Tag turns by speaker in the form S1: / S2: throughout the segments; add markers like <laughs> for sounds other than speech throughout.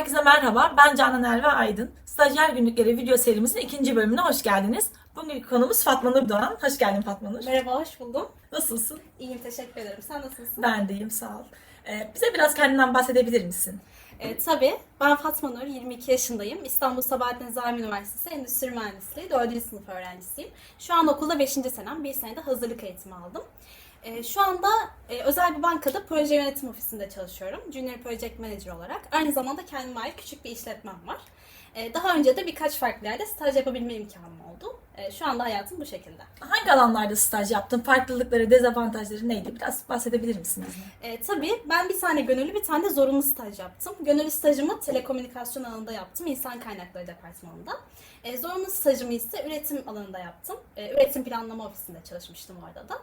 S1: Herkese merhaba, ben Canan Elve Aydın. Stajyer Günlükleri video serimizin ikinci bölümüne hoş geldiniz. Bugünkü konumuz Fatma Nur Doğan. Hoş geldin Fatma Nur.
S2: Merhaba, hoş buldum.
S1: Nasılsın?
S2: İyiyim, teşekkür ederim. Sen nasılsın?
S1: Ben de iyiyim, sağ ol. Ee, bize biraz kendinden bahsedebilir misin?
S2: E, tabii, ben Fatma Nur, 22 yaşındayım. İstanbul Sabahattin Nizami Üniversitesi Endüstri Mühendisliği 4. sınıf öğrencisiyim. Şu an okulda 5. senem, bir senede hazırlık eğitimi aldım. E, şu anda e, özel bir bankada proje yönetim ofisinde çalışıyorum. Junior Project Manager olarak. Aynı zamanda kendime ait küçük bir işletmem var. E, daha önce de birkaç farklı yerde staj yapabilme imkanım oldu. E, şu anda hayatım bu şekilde.
S1: Hangi alanlarda staj yaptın? Farklılıkları, dezavantajları neydi? Biraz bahsedebilir misin bize?
S2: E, tabii ben bir tane gönüllü bir tane de zorunlu staj yaptım. Gönüllü stajımı telekomünikasyon alanında yaptım. insan kaynakları departmanında. E, zorunlu stajımı ise üretim alanında yaptım. E, üretim planlama ofisinde çalışmıştım orada da.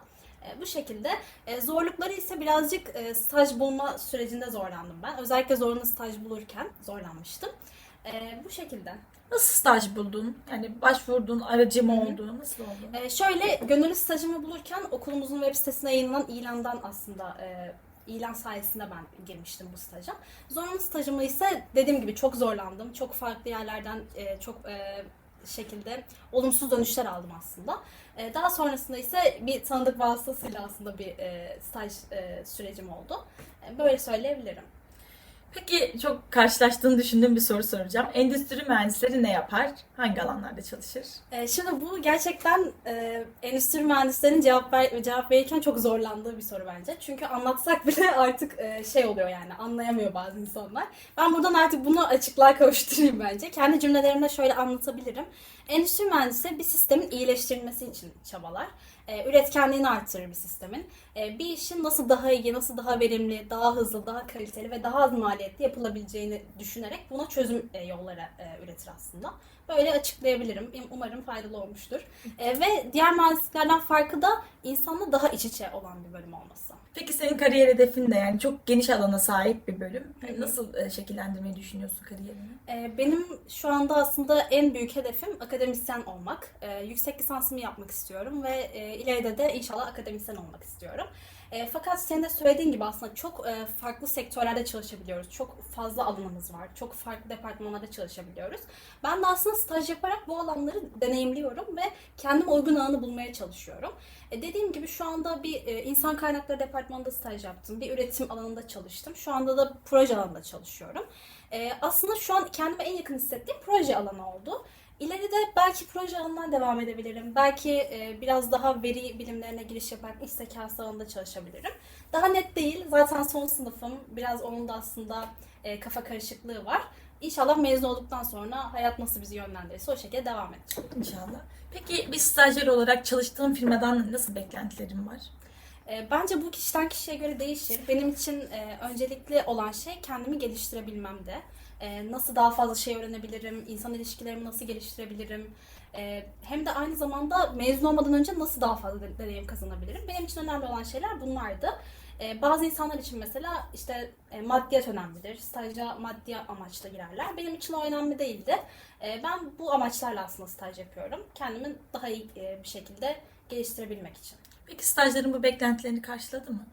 S2: E, bu şekilde e, zorlukları ise birazcık e, staj bulma sürecinde zorlandım ben. Özellikle zorunlu staj bulurken zorlanmıştım. Bu şekilde.
S1: Nasıl staj buldun? Yani başvurdun, aracı mı oldu? Nasıl oldu?
S2: Ee, şöyle gönüllü stajımı bulurken okulumuzun web sitesine yayınlanan ilandan aslında e, ilan sayesinde ben girmiştim bu staja. Zorunlu stajımı ise dediğim gibi çok zorlandım. Çok farklı yerlerden e, çok e, şekilde olumsuz dönüşler aldım aslında. E, daha sonrasında ise bir tanıdık vasıtasıyla aslında bir e, staj e, sürecim oldu. E, böyle söyleyebilirim.
S1: Peki çok karşılaştığını düşündüğüm bir soru soracağım. Endüstri mühendisleri ne yapar? Hangi alanlarda çalışır?
S2: Ee, Şimdi bu gerçekten e, endüstri mühendislerinin cevap ver, cevap verirken çok zorlandığı bir soru bence. Çünkü anlatsak bile <laughs> artık e, şey oluyor yani anlayamıyor bazı insanlar. Ben buradan artık bunu açıklığa kavuşturayım bence. Kendi cümlelerimde şöyle anlatabilirim. Endüstri mühendisi bir sistemin iyileştirilmesi için çabalar. E, üretkenliğini artırır bir sistemin. E, bir işin nasıl daha iyi, nasıl daha verimli, daha hızlı, daha kaliteli ve daha az maliyetli yapılabileceğini düşünerek buna çözüm e, yolları e, üretir aslında. Böyle açıklayabilirim. Umarım faydalı olmuştur. E, ve diğer mühendisliklerden farkı da insanla daha iç içe olan bir bölüm olması.
S1: Peki senin kariyer hedefin de yani çok geniş alana sahip bir bölüm.
S2: Hı hı.
S1: Nasıl e, şekillendirmeyi düşünüyorsun kariyerini?
S2: E, benim şu anda aslında en büyük hedefim akademisyen olmak. E, yüksek lisansımı yapmak istiyorum ve e, ileride de inşallah akademisyen olmak istiyorum. E, fakat senin de söylediğin gibi aslında çok e, farklı sektörlerde çalışabiliyoruz. Çok fazla alanımız var. Çok farklı departmanlarda çalışabiliyoruz. Ben de aslında staj yaparak bu alanları deneyimliyorum ve kendim uygun alanı bulmaya çalışıyorum. E, dediğim gibi şu anda bir e, insan kaynakları departmanında staj yaptım. Bir üretim alanında çalıştım. Şu anda da proje alanında çalışıyorum. E, aslında şu an kendime en yakın hissettiğim proje alanı oldu. İleride belki proje alanından devam edebilirim. Belki e, biraz daha veri bilimlerine giriş yaparak iş zekası alanında çalışabilirim. Daha net değil. Zaten son sınıfım. Biraz onun da aslında e, kafa karışıklığı var. İnşallah mezun olduktan sonra hayat nasıl bizi yönlendirirse o şekilde devam edeceğim.
S1: İnşallah. Peki bir stajyer olarak çalıştığın firmadan nasıl beklentilerin var?
S2: E, Bence bu kişiden kişiye göre değişir. Benim için e, öncelikli olan şey kendimi geliştirebilmemde. E, Nasıl daha fazla şey öğrenebilirim, insan ilişkilerimi nasıl geliştirebilirim, e, hem de aynı zamanda mezun olmadan önce nasıl daha fazla de- deneyim kazanabilirim. Benim için önemli olan şeyler bunlardı. E, Bazı insanlar için mesela işte e, maddiyat önemlidir. Stajda maddi amaçla girerler. Benim için o önemli değildi. E, Ben bu amaçlarla aslında staj yapıyorum. Kendimi daha iyi e, bir şekilde geliştirebilmek için.
S1: Peki stajların bu beklentilerini karşıladı mı?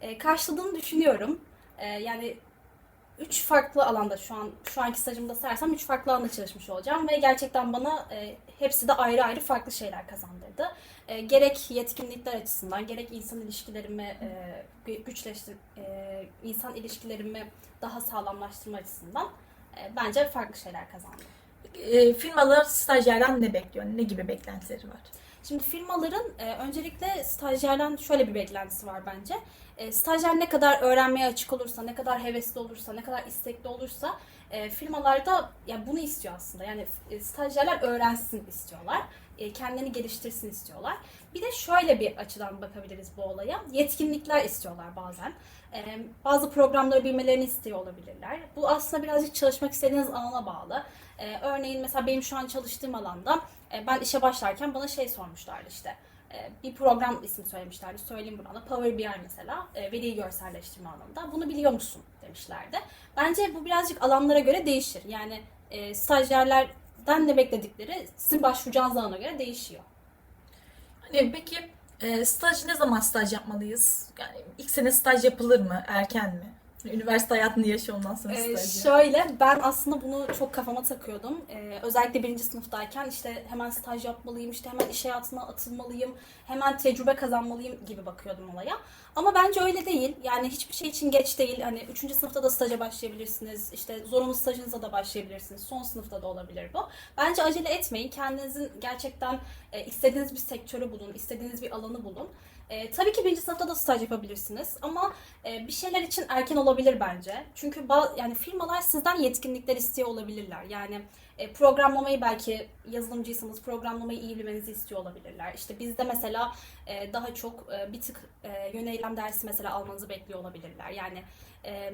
S2: e, karşıladığını düşünüyorum. E, yani üç farklı alanda şu an şu anki stajımda sayarsam üç farklı alanda çalışmış olacağım ve gerçekten bana e, hepsi de ayrı ayrı farklı şeyler kazandırdı. E, gerek yetkinlikler açısından, gerek insan ilişkilerimi e, gü- güçleştir, e, insan ilişkilerimi daha sağlamlaştırma açısından e, bence farklı şeyler kazandı.
S1: E, firmalar stajyerden ne bekliyor? Ne gibi beklentileri var?
S2: Şimdi firmaların e, öncelikle stajyerden şöyle bir beklentisi var bence. E, stajyer ne kadar öğrenmeye açık olursa, ne kadar hevesli olursa, ne kadar istekli olursa e, firmalarda ya bunu istiyor aslında. Yani e, stajyerler öğrensin istiyorlar. E, kendini geliştirsin istiyorlar. Bir de şöyle bir açıdan bakabiliriz bu olaya. Yetkinlikler istiyorlar bazen. E, bazı programları bilmelerini istiyor olabilirler. Bu aslında birazcık çalışmak istediğiniz alana bağlı. E, örneğin mesela benim şu an çalıştığım alanda ben işe başlarken bana şey sormuşlardı işte. Bir program ismi söylemişlerdi. Söyleyeyim burada. Power BI mesela. Veriyi görselleştirme alanında. Bunu biliyor musun demişlerdi. Bence bu birazcık alanlara göre değişir. Yani e, stajyerlerden ne bekledikleri sizin başvuracağınız alana göre değişiyor.
S1: Hani peki e, staj ne zaman staj yapmalıyız? Yani ilk sene staj yapılır mı? Erken mi? <laughs> Üniversite hayatını yaşa ondan sonra
S2: Ee,
S1: stajı.
S2: şöyle ben aslında bunu çok kafama takıyordum. Ee, özellikle birinci sınıftayken işte hemen staj yapmalıyım, işte hemen iş hayatına atılmalıyım, hemen tecrübe kazanmalıyım gibi bakıyordum olaya. Ama bence öyle değil. Yani hiçbir şey için geç değil. Hani üçüncü sınıfta da staja başlayabilirsiniz. İşte zorunlu stajınıza da başlayabilirsiniz. Son sınıfta da olabilir bu. Bence acele etmeyin. Kendinizin gerçekten e, istediğiniz bir sektörü bulun, istediğiniz bir alanı bulun. E, tabii ki birinci sınıfta da staj yapabilirsiniz ama e, bir şeyler için erken olabilir bence. Çünkü yani firmalar sizden yetkinlikler istiyor olabilirler. Yani e, programlamayı belki yazılımcıysanız programlamayı iyi bilmenizi istiyor olabilirler. İşte bizde mesela e, daha çok e, bir tık e, yöneylem dersi mesela almanızı bekliyor olabilirler. Yani e,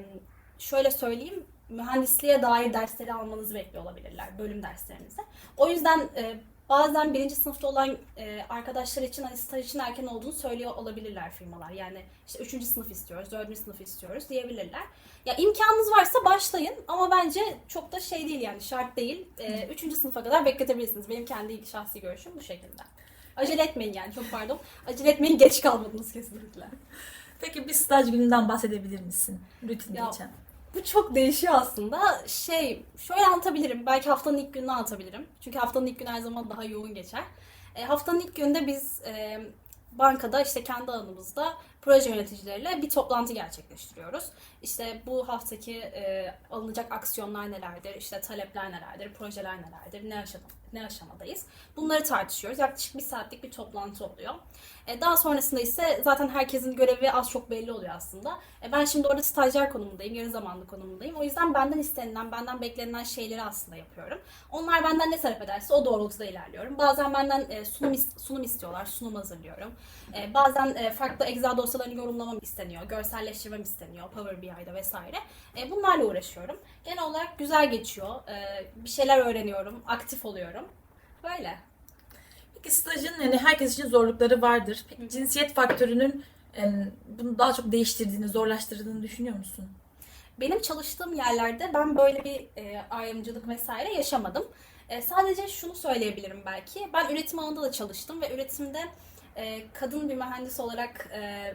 S2: şöyle söyleyeyim mühendisliğe dair dersleri almanızı bekliyor olabilirler bölüm derslerinize. O yüzden e, bazen birinci sınıfta olan e, arkadaşlar için hani staj için erken olduğunu söylüyor olabilirler firmalar. Yani işte üçüncü sınıf istiyoruz, dördüncü sınıf istiyoruz diyebilirler. Ya imkanınız varsa başlayın ama bence çok da şey değil yani şart değil. E, üçüncü sınıfa kadar bekletebilirsiniz. Benim kendi şahsi görüşüm bu şekilde. Acele etmeyin yani çok pardon. Acele etmeyin geç kalmadınız kesinlikle.
S1: Peki bir staj gününden bahsedebilir misin? Rutin
S2: Ya,
S1: geçen.
S2: Bu çok değişiyor aslında. Şey, şöyle anlatabilirim. Belki haftanın ilk gününü anlatabilirim. Çünkü haftanın ilk günü her zaman daha yoğun geçer. E, haftanın ilk gününde biz e, bankada işte kendi alanımızda proje yöneticileriyle bir toplantı gerçekleştiriyoruz. İşte bu haftaki e, alınacak aksiyonlar nelerdir, işte talepler nelerdir, projeler nelerdir, ne, aşama, ne aşamadayız. Bunları tartışıyoruz. Yaklaşık bir saatlik bir toplantı oluyor. E, daha sonrasında ise zaten herkesin görevi az çok belli oluyor aslında. E, ben şimdi orada stajyer konumundayım, yarı zamanlı konumundayım. O yüzden benden istenilen, benden beklenilen şeyleri aslında yapıyorum. Onlar benden ne talep ederse o doğrultuda ilerliyorum. Bazen benden e, sunum, sunum istiyorlar, sunum hazırlıyorum. E, bazen e, farklı Excel dosyalarını yorumlamam isteniyor, görselleştirmem isteniyor Power BI'da vesaire. E, bunlarla uğraşıyorum. Genel olarak güzel geçiyor. E, bir şeyler öğreniyorum, aktif oluyorum. Böyle.
S1: Peki stajın yani herkes için zorlukları vardır. Peki cinsiyet faktörünün em, bunu daha çok değiştirdiğini, zorlaştırdığını düşünüyor musun?
S2: Benim çalıştığım yerlerde ben böyle bir e, ayrımcılık vesaire yaşamadım. E, sadece şunu söyleyebilirim belki. Ben üretim alanında da çalıştım ve üretimde e, kadın bir mühendis olarak e,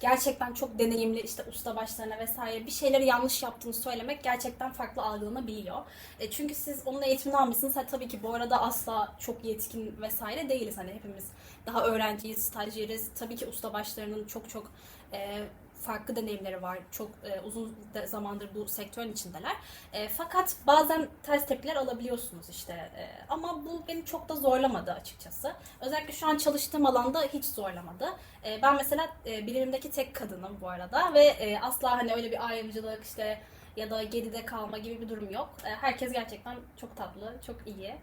S2: gerçekten çok deneyimli işte usta başlarına vesaire bir şeyleri yanlış yaptığını söylemek gerçekten farklı algılanabiliyor. E, çünkü siz onun eğitimini almışsınız. Ha, tabii ki bu arada asla çok yetkin vesaire değiliz. Hani hepimiz daha öğrenciyiz, stajyeriz. Tabii ki usta başlarının çok çok e, farklı deneyimleri var. Çok e, uzun zamandır bu sektörün içindeler. E, fakat bazen ters tepkiler alabiliyorsunuz işte. E, ama bu beni çok da zorlamadı açıkçası. Özellikle şu an çalıştığım alanda hiç zorlamadı. E, ben mesela e, birimimdeki tek kadınım bu arada ve e, asla hani öyle bir ayrımcılık işte ya da geride kalma gibi bir durum yok. E, herkes gerçekten çok tatlı, çok iyi.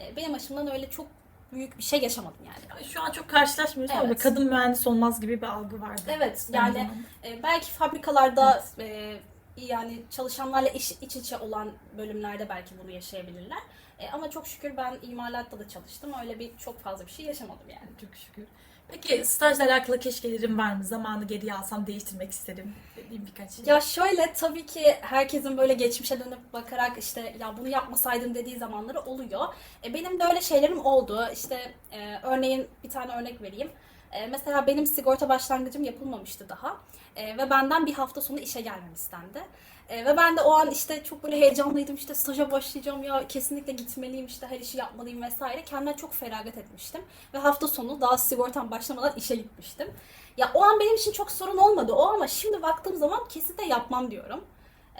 S2: E, benim açımdan öyle çok büyük bir şey yaşamadım yani.
S1: Şu an çok karşılaşmıyoruz ama
S2: Evet.
S1: kadın mühendis olmaz gibi bir algı vardı.
S2: Evet yani e, belki fabrikalarda e, yani çalışanlarla iç, iç içe olan bölümlerde belki bunu yaşayabilirler. E, ama çok şükür ben imalatta da çalıştım. Öyle bir çok fazla bir şey yaşamadım yani.
S1: Çok şükür. Peki stajla alakalı keşkelerin var mı? Zamanı geriye alsam değiştirmek isterim dediğim birkaç şey.
S2: Ya şöyle tabii ki herkesin böyle geçmişe dönüp bakarak işte ya bunu yapmasaydım dediği zamanları oluyor. E, benim de öyle şeylerim oldu. İşte e, örneğin bir tane örnek vereyim. E, mesela benim sigorta başlangıcım yapılmamıştı daha. E, ve benden bir hafta sonu işe gelmem istendi. E, ve ben de o an işte çok böyle heyecanlıydım işte staja başlayacağım ya kesinlikle gitmeliyim işte her işi yapmalıyım vesaire. Kendime çok feragat etmiştim. Ve hafta sonu daha sigortam başlamadan işe gitmiştim. Ya o an benim için çok sorun olmadı o ama şimdi baktığım zaman kesinlikle yapmam diyorum.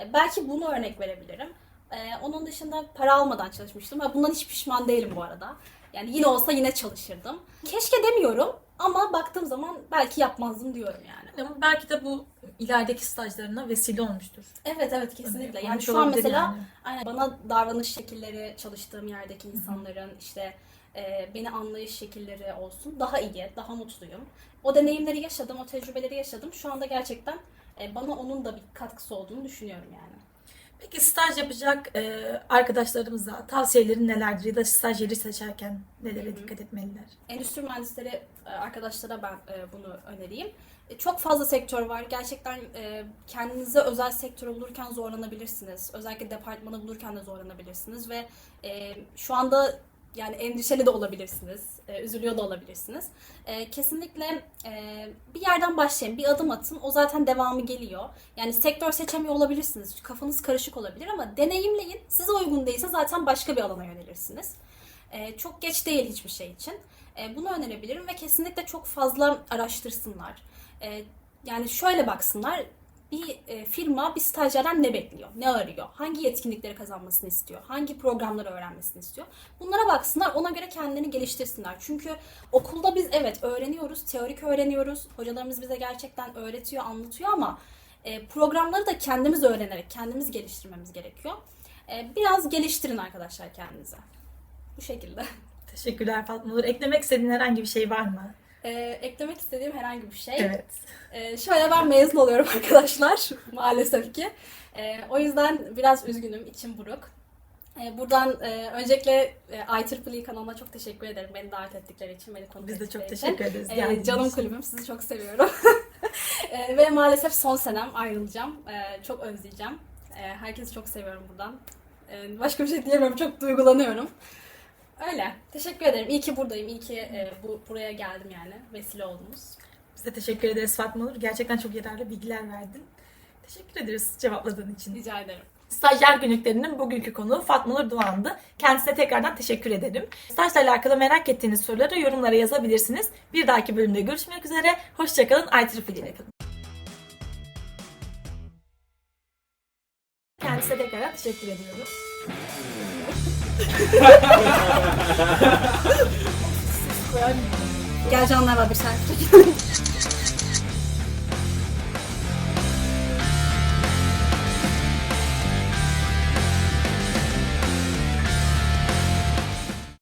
S2: E, belki bunu örnek verebilirim. E, onun dışında para almadan çalışmıştım. Ha, bundan hiç pişman değilim bu arada. Yani yine olsa yine çalışırdım. Keşke demiyorum ama baktığım zaman belki yapmazdım diyorum yani.
S1: Ama belki de bu ilerideki stajlarına vesile olmuştur.
S2: Evet evet kesinlikle. Yani
S1: Olmuş
S2: şu an
S1: olabilir
S2: mesela
S1: yani.
S2: aynen bana davranış şekilleri çalıştığım yerdeki insanların işte e, beni anlayış şekilleri olsun daha iyi, daha mutluyum. O deneyimleri yaşadım, o tecrübeleri yaşadım. Şu anda gerçekten e, bana onun da bir katkısı olduğunu düşünüyorum yani.
S1: Peki staj yapacak e, arkadaşlarımıza tavsiyelerin nelerdir ya da stajyeri seçerken nelere dikkat etmeliler?
S2: Endüstri mühendisleri e, arkadaşlara ben e, bunu önereyim. E, Çok fazla sektör var. Gerçekten e, kendinize özel sektörü bulurken zorlanabilirsiniz. Özellikle departmanı bulurken de zorlanabilirsiniz ve e, şu anda Yani endişeli de olabilirsiniz, e, üzülüyor da olabilirsiniz. E, kesinlikle e, bir yerden başlayın, bir adım atın. O zaten devamı geliyor. Yani sektör seçemiyor olabilirsiniz. Kafanız karışık olabilir ama deneyimleyin. Size uygun değilse zaten başka bir alana yönelirsiniz. E, çok geç değil hiçbir şey için. E, bunu önerebilirim ve kesinlikle çok fazla araştırsınlar. E, yani şöyle baksınlar. Bir e, firma bir stajyerden ne bekliyor? Ne arıyor? Hangi yetkinlikleri kazanmasını istiyor? Hangi programları öğrenmesini istiyor? Bunlara baksınlar, ona göre kendini geliştirsinler. Çünkü okulda biz evet öğreniyoruz, teorik öğreniyoruz. Hocalarımız bize gerçekten öğretiyor, anlatıyor ama e, programları da kendimiz öğrenerek, kendimiz geliştirmemiz gerekiyor. E, biraz geliştirin arkadaşlar kendinize. Bu şekilde.
S1: Teşekkürler Fatma Nur. Eklemek istediğin herhangi bir şey var mı?
S2: E, eklemek istediğim herhangi bir şey.
S1: Evet.
S2: Ee, şöyle ben mezun oluyorum <laughs> arkadaşlar maalesef ki. Ee, o yüzden biraz üzgünüm, içim buruk. Ee, buradan e, öncelikle e, IEEE kanalına çok teşekkür ederim beni davet ettikleri için, beni konuk
S1: Biz de çok
S2: için.
S1: teşekkür ederiz. Geldiğiniz
S2: canım kulübüm, sizi çok seviyorum. <laughs> Ee, ve maalesef son senem ayrılacağım. Ee, çok özleyeceğim. Ee, herkesi çok seviyorum buradan. Ee, başka bir şey diyemiyorum, çok duygulanıyorum. Öyle. Teşekkür ederim. İyi ki buradayım. İyi ki e, bu buraya geldim yani. Vesile oldunuz.
S1: Biz de teşekkür ederiz Fatma Nur. Gerçekten çok yararlı bilgiler verdin. Teşekkür ederiz cevapladığın için.
S2: Rica ederim.
S1: Stajyer günlüklerinin bugünkü konuğu Fatma Nur Doğan'dı. Kendisine tekrardan teşekkür ederim. Stajla alakalı merak ettiğiniz soruları yorumlara yazabilirsiniz. Bir dahaki bölümde görüşmek üzere. Hoşçakalın. IEEE ile kalın. Kendisine tekrardan teşekkür ediyorum. <laughs>
S2: Gel canlar var bir selfie. <laughs>